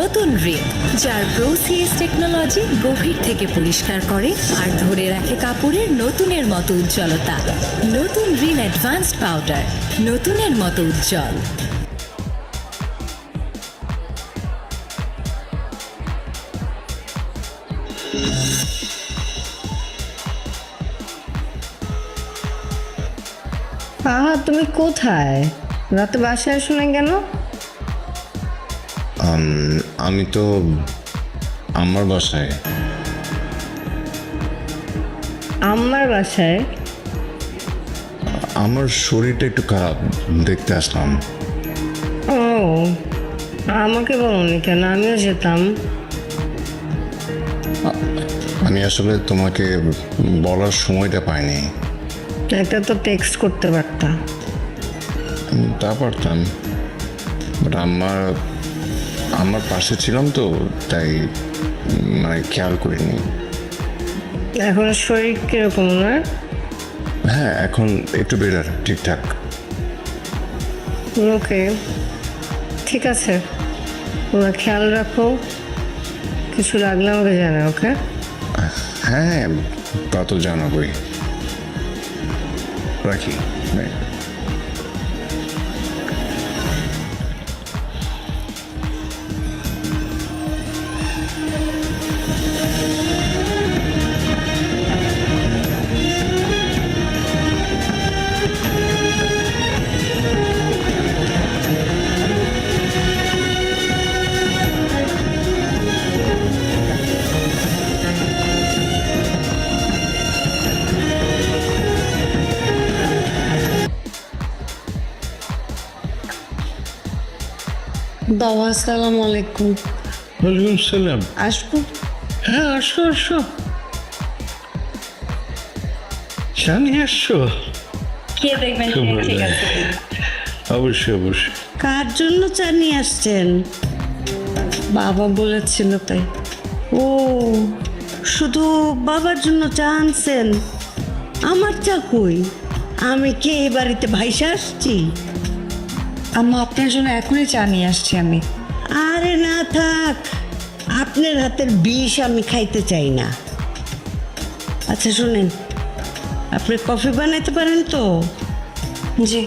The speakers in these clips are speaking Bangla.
নতুন রিন যার প্রোসিএস টেকনোলজি গভীর থেকে পরিষ্কার করে আর ধরে রাখে কাপড়ের নতুনের মতো উজ্জ্বলতা। নতুন রিন অ্যাডভান্সড পাউডার নতুনের মতো উজ্জ্বল। আহা, তুমি কোথায়? রাতে বাসায় আসো না কেন? আম, তো আমার বাসায়। আমার বাসায়? আমার শরীরটা একটু খারাপ দেখতে আসলাম। ও আমাকে বলনি কেন? আমিও যেতাম। আমি আসলে তোমাকে বলার সময়টা পাইনি। একটা তো টেক্সট করতে পারতাম। তা পারতাম বাট আমার আমার পাশে ছিলাম তো তাই মানে খেয়াল করিনি। এখন শরীর কীরকম না হ্যাঁ এখন একটু বেটার ঠিকঠাক। ওকে ঠিক আছে। তোমরা খেয়াল রাখো কিছু লাগলে আমাকে জানা ওকে? হ্যাঁ তা তো জানাবই। রাখি Bye. বাবা আসসালামু আলাইকুম। ওয়ালাইকুম সালাম। আসব? হ্যাঁ আসো আসো। নিয়ে আসছো। খেয়ে দেখবেন ঠিক আছে। অবশ্যই অবশ্যই। কার জন্য চা নিয়ে আসছেন? বাবা বলেছিল তাই। ও শুধু বাবার জন্য চা আনছেন? আমার চা কই? আমি কি এই বাড়িতে ভাইসা আসছি? আম্মা আপনার জন্য এখনই চা নিয়ে আসছি আমি। আরে না থাক আপনার হাতের বিষ আমি খাইতে চাই না। আচ্ছা শুনেন আপনি কফি বানাইতে পারেন তো? জি।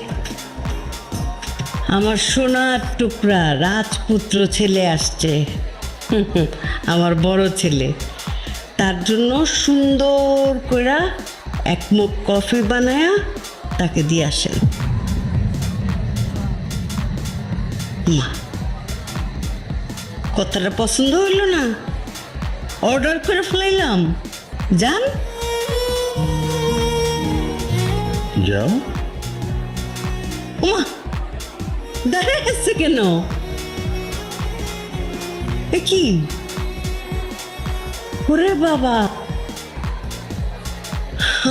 আমার সোনার টুকরা রাজপুত্র ছেলে আসছে। আমার বড় ছেলে। তার জন্য সুন্দর করে এক মুখ কফি বানায়া তাকে দিয়ে আসেন। মা কথাটা পছন্দ হইল না। অর্ডার করে ফেলাইলাম। যান। যাও। ওমা দাঁড়িয়ে আসছে কেন? এ কি? ওরে বাবা।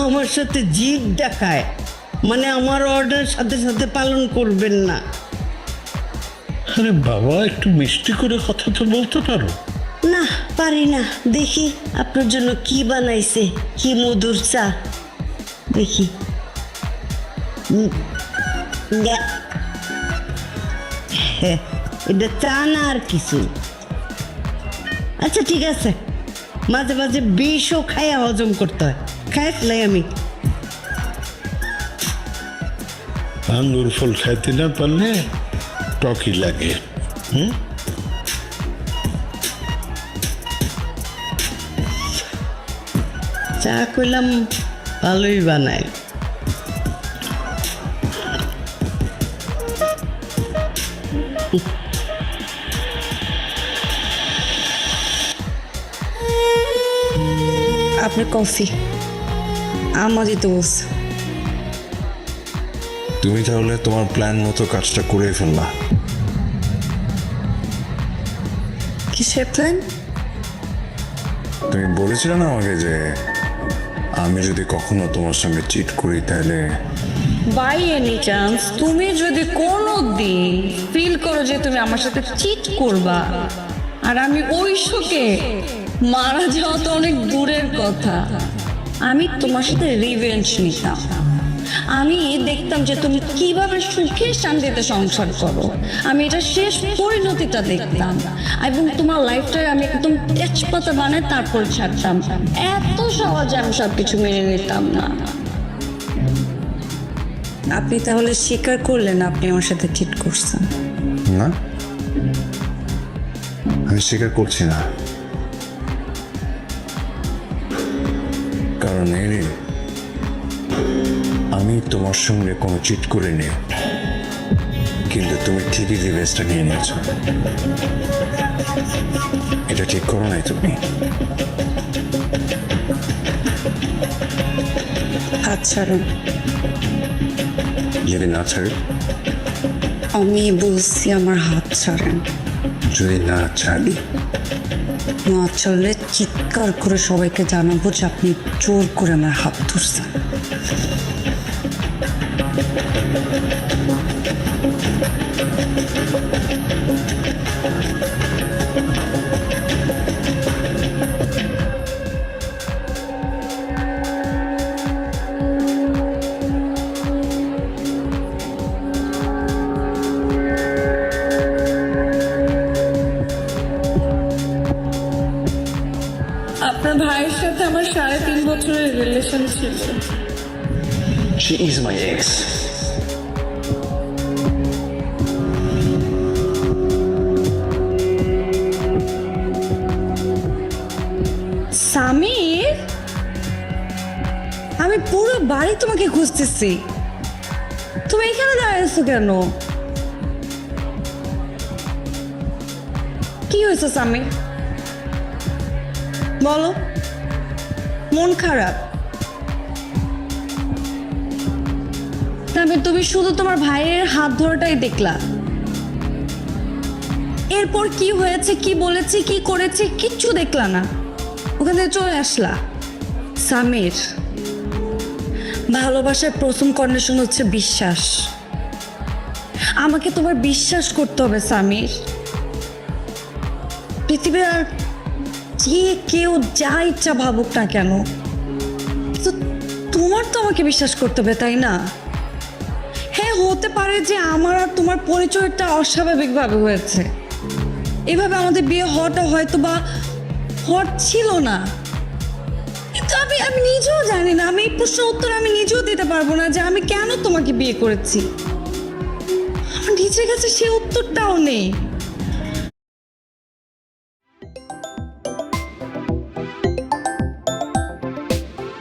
আমার সাথে জিদ দেখায়। মানে আমার অর্ডার সাথে সাথে পালন করবেন না। আরে বাবা একটু মিষ্টি করে কথা তো বলতে পারো। না পারি না। দেখি আপনার জন্য কি বানাইছে কি মধুর চা। দেখি। এটা চা না আর কিছু। আচ্ছা ঠিক আছে। মাঝে মাঝে বিষও খায়া হজম করতে হয়। খাই ফেলাই আমি। আঙ্গুর ফল খাইতে না পারলে টকি লাগে। হুম? চা কইলাম ভালোই বানায়। আপনার কফি। দিতে বলছে। তুমি তাহলে তোমার প্ল্যান মতো কাজটা করে ফেললা। কিসের প্ল্যান তুমি বলেছিলে না আমাকে যে আমি যদি কখনো তোমার সঙ্গে চিট করি তাহলে বাই এনি চান্স তুমি যদি কোনো দিন ফিল করো যে তুমি আমার সাথে চিট করবা আর আমি ওই শোকে মারা যাওয়া তো অনেক দূরের কথা আমি তোমার সাথে রিভেঞ্জ নিতাম। আমি দেখতাম যে তুমি কীভাবে সুখে শান্তিতে সংসার করো। আমি এটা শেষ পরিণতিটা দেখতাম। এবং তোমার লাইফটাকে আমি একদম তেজপাতা বানায় তারপর ছাড়তাম। এত সহজে আমি সবকিছু মেনে নিতাম না। আপনি তাহলে স্বীকার করলেন আপনি আমার সাথে চিট করছেন। না। আমি স্বীকার করছি না। কারণ এরে আমি তোমার সঙ্গে কোনো চিট করিনি। কিন্তু তুমি ঠিকই রিভেজটা নিয়ে নিয়েছো। এটা ঠিক করো নাই তুমি। হাত ছাড়ুন যদি না ছাড়ে? আমি বলছি আমার হাত ছাড়েন যদি না ছাড়ি? না ছাড়লে চিৎকার করে সবাইকে জানাব যে আপনি জোর করে আমার হাত ধরছেন। She is my ex. Samir আমি পুরো বাড়ি তোমাকে খুঁজতেছি। তুমি এখানে দাঁড়িয়েছো কেন? কি হয়েছে সামির বলো। মন খারাপ। তবে তুমি শুধু তোমার ভাইয়ের হাত ধরাটাই দেখলা। এরপর কি হয়েছে, কি বলেছে, কি করেছে, কিচ্ছু দেখলা না। ওখান থেকে চলে আসলা। সামির, ভালোবাসার প্রথম কন্ডিশন হচ্ছে বিশ্বাস। আমাকে তোমার বিশ্বাস করতে হবে, সামির। পৃথিবীর আর যে কেউ যা ইচ্ছা ভাবুক না কেন তোমার তো আমাকে বিশ্বাস করতে হবে, তাই না? হতে পারে যে আমার আর তোমার পরিচয়টা অস্বাভাবিকভাবে হয়েছে। এভাবে আমাদের বিয়ে হওয়াটা হয়তো বা হট ছিল না। কিন্তু আমি আমি নিজেও জানি না, আমি এই প্রশ্নের উত্তর আমি নিজেও দিতে পারব না যে আমি কেন তোমাকে বিয়ে করেছি। আমার নিজের কাছে সে উত্তরটাও নেই।